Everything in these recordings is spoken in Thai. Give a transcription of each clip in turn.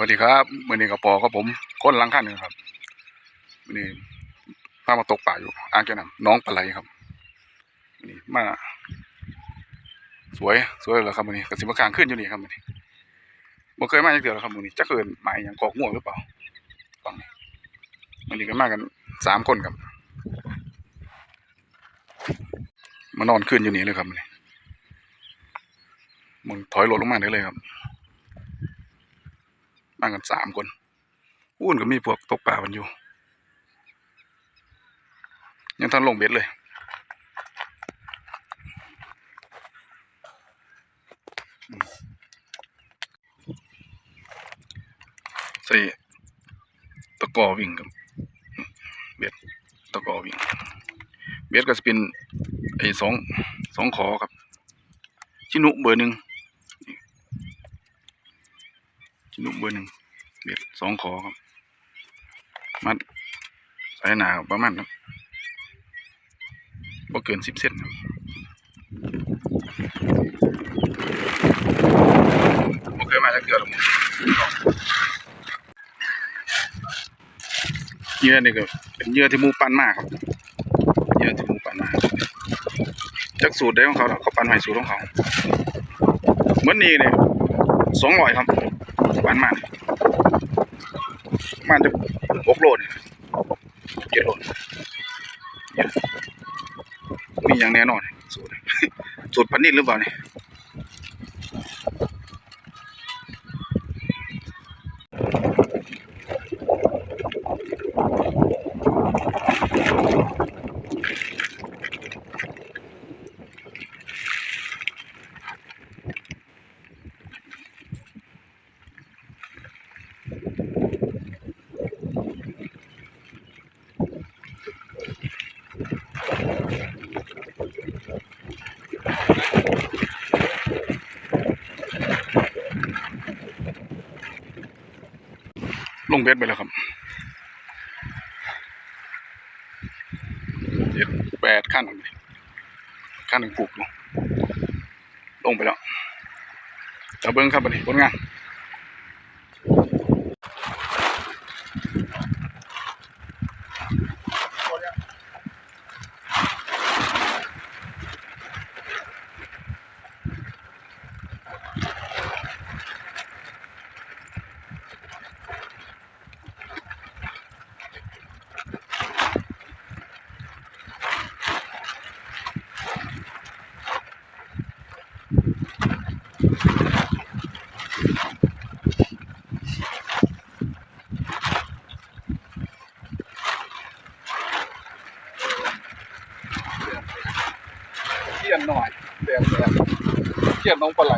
วัสดีครับมือนี้กับปอครับผมคนลังขั้นครับมือนี้พามาตกป่าอยู่อ่างแก้วน้ำน้องปลาไหลครับมือนี้มา สวยสวยเลยครับมือนี้กระสิบกลางขึ้นอยู่นี่ครับมือนี้บ่เคยมาจากเดียวครับมือนี้จะเกินหมายอย่างกอกง่วงหรือเปล่าฟังมือนี้ก็มากันสามคนครับมานอนขึ้นอยู่นี่เลยครับมือนี้มึงถอยรถลงมาได้เลยครับ มากันสามคนอุ้นก็มีพวกตกปลากันอยู่ ยังทันลงเบ็ดเลยใส่ตะกอวิ่งครับเบ็ดตะกอวิ่ง เบ็ดก็จะเป็นไอ้สองสองขอครับ ชินุเบอร์หนึ่งชินุเบอร์หนึ่ง เบ็ดสองขอครับ มัดสายหนาประมาณครับบ่เกินสิบเซนครับบ่เคยมาจากเกือหรอกเยื่อนี่ก็เป็นเยื่อที่มูปันมากครับเยื่อที่มูปันมากจากสูตรได้ของเขาเขาปันใหม่สูตรของเขาเหมือนนี้เนี่ยสองร้อยครับปั้นมาก มันจะหกโลนี่เจ็ดโลนี่มีอย่างแน่นอน สูตร สูตรพันนิดหรือเปล่าเนี่ย ลงเบ็ดไปแล้วครับเจ็ดแปดขั้นขั้นหนึ่งผูกลงลงไปแล้วจะเบิ้งครับบันนี้ผลงาน หน่อยแดดแดดเทียนน้องปลาไหล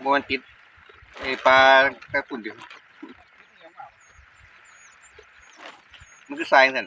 โมมันติดไอปลาตะกุ่นอยู่มั คือทรายสั่น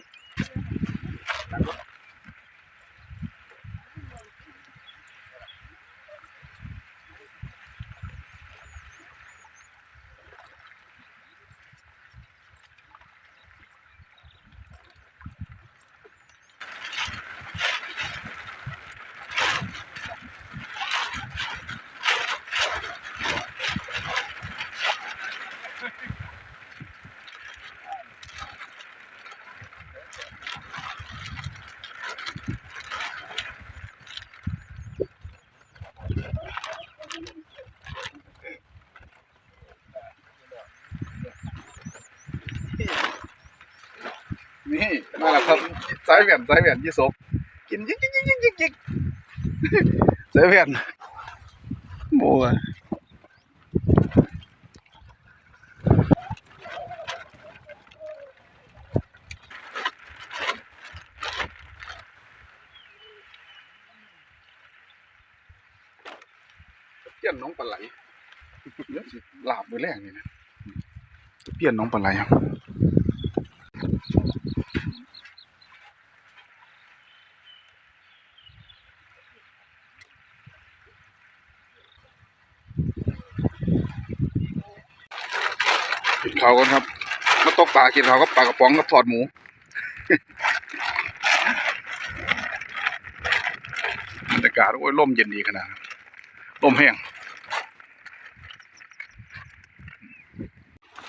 นี่มาแล้วครับสายแผ่นสายแผ่นยี่สกกินยิกยิกยิกยิกยิกยิกสายแผ่นโม่เปลี่ยนน้องปลาไหลเดี๋ยวสิลาบมือแรกนี่นะเปลี่ยนน้องปลาไหลครับ กินข้าวกันครับมาตกปลากินข้าวกับปลากระป๋องกับทอดหมูบรรยากาศโอ้ยลมเย็นดีขนาดนั้นลมแห้ง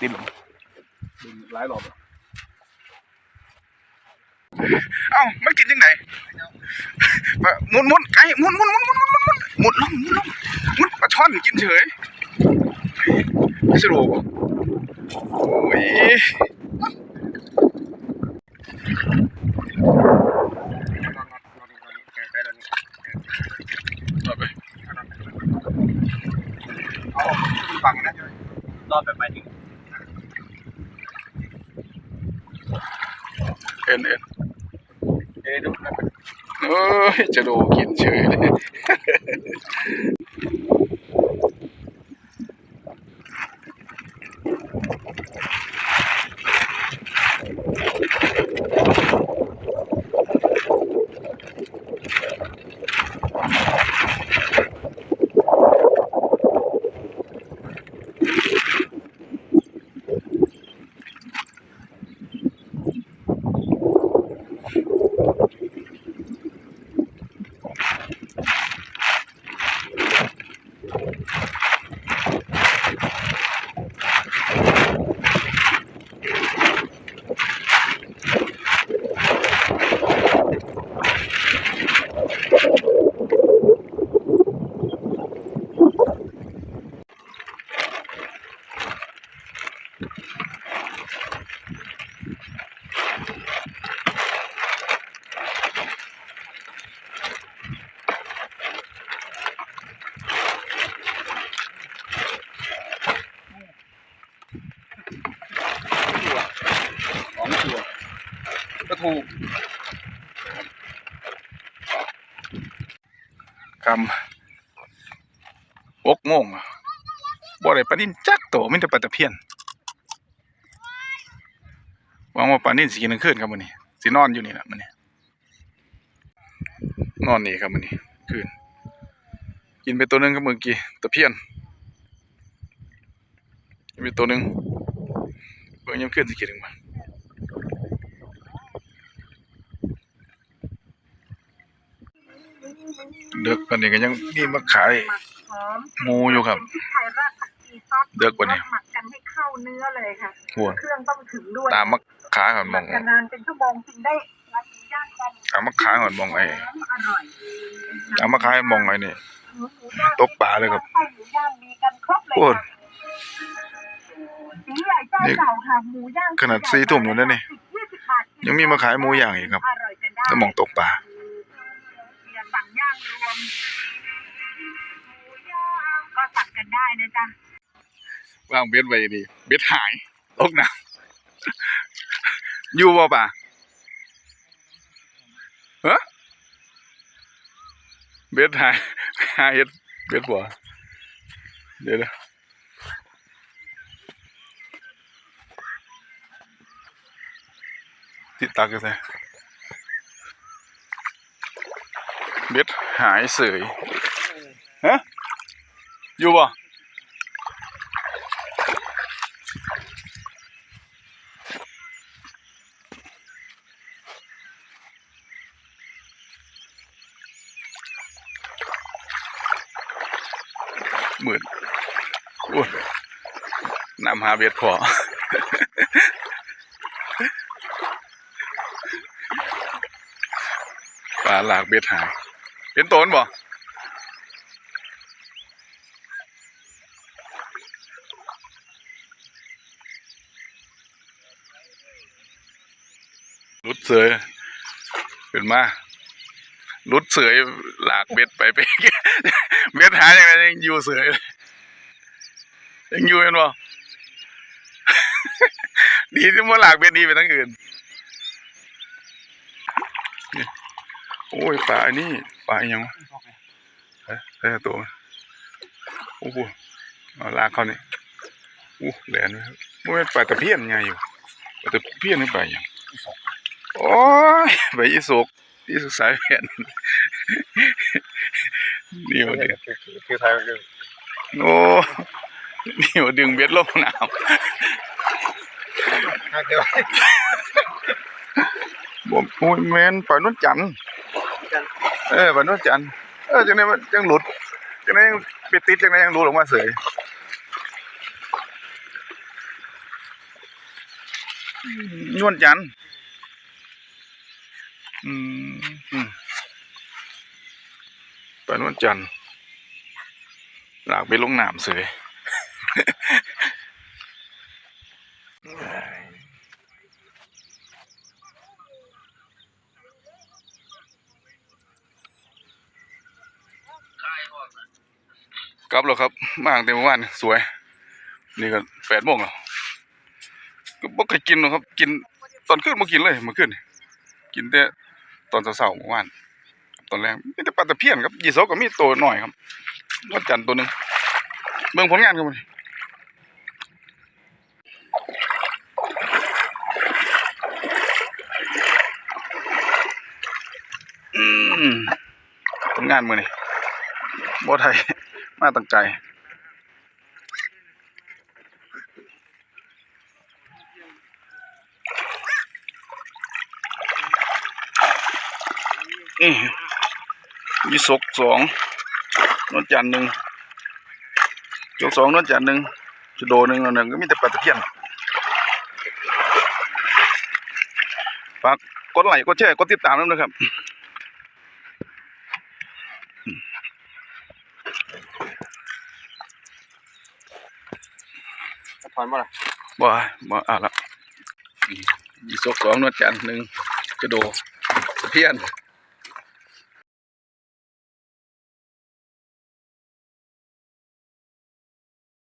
ติดลมดึงหลายรอบแล้วเอ้าไม่กินยังไงมาหมุนหมุนไก่หมุนหมุนหมุนหมุนหมุนหมุนหมุนลงหมุนลงหมุนปลาช่อนกินเฉยไม่สะดวกบ่โอ้ย เอาไปเอาฝั่งนะรอบแบบไปถึงเอ็นเอ็นเอ๊ะดูนะเอ้ยจะดูกินเฉยเลย ของตัว กระทูคำหกโมงอะบ่ได้ปลานิ่นจักโตมีแต่ปลาตะเพียนหวังว่าปลานิ่นสิกินกลางคืนครับมื้อนี้สินอนอยู่นี่แหละมื้อนี้นอนนี่ครับมื้อนี้คืนกินไปตัวหนึงครับเมื่อกี้ตะเพียนกินไปตัวหนึงเบิ่งยามคืนสิกินอีกบ่ เด็กปานนี้ก็ยังมีมาขายหมักหอมหมูอยู่ครับพริกไทยราดผักชีซอสเดือกกว่านี้หมักกันให้เข้าเนื้อเลยค่ะ โอ้ยเครื่องต้องถึงด้วยตามมาขายหอนมหมัอกงกันนานเป็นชั่วโมงจึงได้ร้านหมูย่างความตามมาขายหอนมองไอ้หอมอร่อยตามมาขายมองไอ้นี่ หมูย่างตกปลาเลยครับไส้หมูย่างมีกันครบเลยโอ้ยค่ะสีใหญ่เจ้าเก่าค่ะหมูย่างขนาดสี่ทุ่มอยู่นะนี่ สิบยี่สิบบาทยังมีมาขายหมูย่างอีกครับอร่อยกันได้ แล้วมองตกปลาอย่างรวมหมูย่างก็สั่งกันได้นะจ๊ะว่างเบ็ดไว้ดีเบ็ดหายตกน้ำอยู่บ่ป่ะฮะเบ็ดหายหายเฮ็ดเบ็ดบ่เดี๋ยวนะติดตักกันใช่ เบ็ดหายเสยฮะอยู่บ่หมื่นโอ้ยนำหาเบ็ดพอปลาหลากเบ็ดหาย เห็นโตนบ่รุดเสยเป็นมารุดเสยหลากเบ็ดไปไปเบ็ดหายยังไงยังอยู่เสยเลยยังอยู่เห็นบ่ดีที่มันหลากเบ็ดดีไปทั้งอื่น โอ้ยปลาอันนี้ปลาอีหยังวะเฮ้ยเฮ้ยตัวมันโอ้โหเอาลากเขานี่อู้แหลนไว้ครับมันเป็นปลาตะเพียนไงอยู่ปลาตะเพียนนี่ปลาอย่างโอ้ยใบอีสกอีสกสายแผ่นนี่มันดึงคือไทยคือโอ้นี่มันดึงเบ็ดลงน้หักเดียวบ่โอ้ยแม่นปล่อยนวลจันทร์จัน เออปล่อยนวลจันทร์เออจังได๋มันจังหลุดจังได๋ยังไปติดจังได๋ยังหลุดออกมาเสยนวลจันทร์อืมอืมปล่อยนวลจันทร์ลากไปลงน้ำเสย กลับแล้วครับมาตั้งแต่เมื่อวานสวย นี่ก็แปดโมงแล้วก็บ่เคยกินหรอกครับ กินตอนคืนบ่กินเลยมื่อคืนกินแต่ตอนเช้าๆเมื่อวานตอนแรกมีแต่ปลาตะเพียนครับยี่สกก็มีตัวหน้อยครับวันจันทร์ตัวหนึ่งเบิ่งผลงานครับมันอืมผลงานมือนี้บ่ไทย มาตั้งไกลอือมีศกสองนวลจันทร์หนึ่งจกสองนวลจันทร์หนึ่งจะโดหนึ่งหนึ่งก็มีแต่ปลาตะเพียนฝากกดไลค์กดแชร์กดติดตามด้วยนะครับ ถอนบ่ล่ะบ่บ่อะละมีศกสองนวดจันหนึ่งกระโดดเพี้ยน